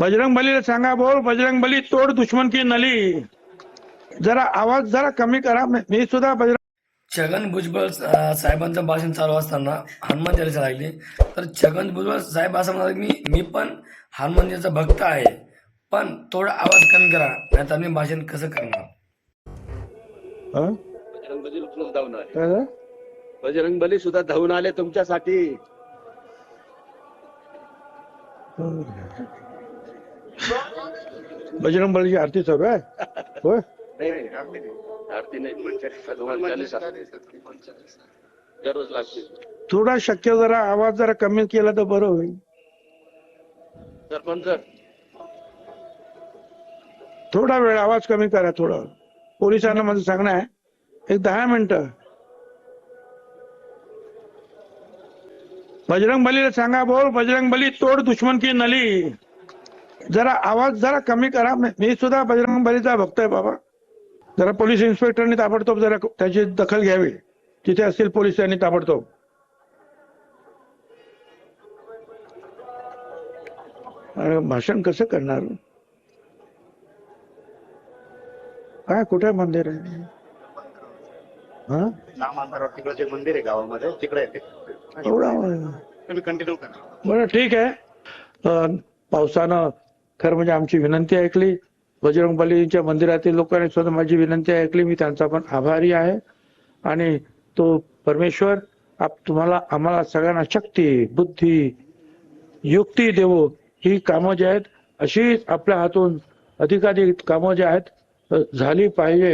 बजरंग बलीला सांगा बोल बजरंग बली तोड दुश्मन की नली? जरा आवाज जरा कमी करा मी सुद्धा बजरंग छगन भुजबळ साहेबांचं भाषण चालू असताना हनुमान चालीसा लागली. तर छगन भुजबळ साहेब असं म्हणाले मी मी पण हनुमानजीचा भक्त आहे पण थोडा आवाज कमी करा नाही तर मी भाषण कसं करणार? हं? बजरंग बली सुद्धा धावून आले. काय झालं? बजरंग बली सुद्धा धावून आले तुमच्यासाठी. बजरंग बलीची आरती चालू आहे होय आरती नाही. दररोज लागते थोडा शक्य जरा आवाज जरा कमी केला तर बरं होईल सरपंच थोडा वेळ आवाज कमी करा थोडं पोलिसांना माझं सांगणं आहे एक दहा मिनिटं बजरंग बलीला सांगा बोल बजरंग बली तोड दुश्मन की नली जरा आवाज जरा कमी करा. मी सुद्धा बजरंग बलीचा भक्त आहे बाबा. जरा पोलीस इन्स्पेक्टरनी ताबडतोब जरा त्याची दखल घ्यावी. तिथे असतील पोलीस त्यांनी ताबडतोब. भाषण कसं करणार? काय कुठे मंदिर आहे? हा? तिकडे जे मंदिर आहे गावामध्ये तिकडे तुम्ही कंटिन्यू करा. बरं ठीक आहे. पावसानं खरं म्हणजे आमची विनंती ऐकली. बजरंगबलीच्या मंदिरातील लोकांनी सुद्धा माझी विनंती ऐकली. मी त्यांचा पण आभारी आहे. आणि तो परमेश्वर आप तुम्हाला आम्हाला सगळ्यांना शक्ती बुद्धी युक्ती देवो. ही कामं जी आहेत अशीच आपल्या हातून अधिकाधिक कामं जी आहेत झाली पाहिजे.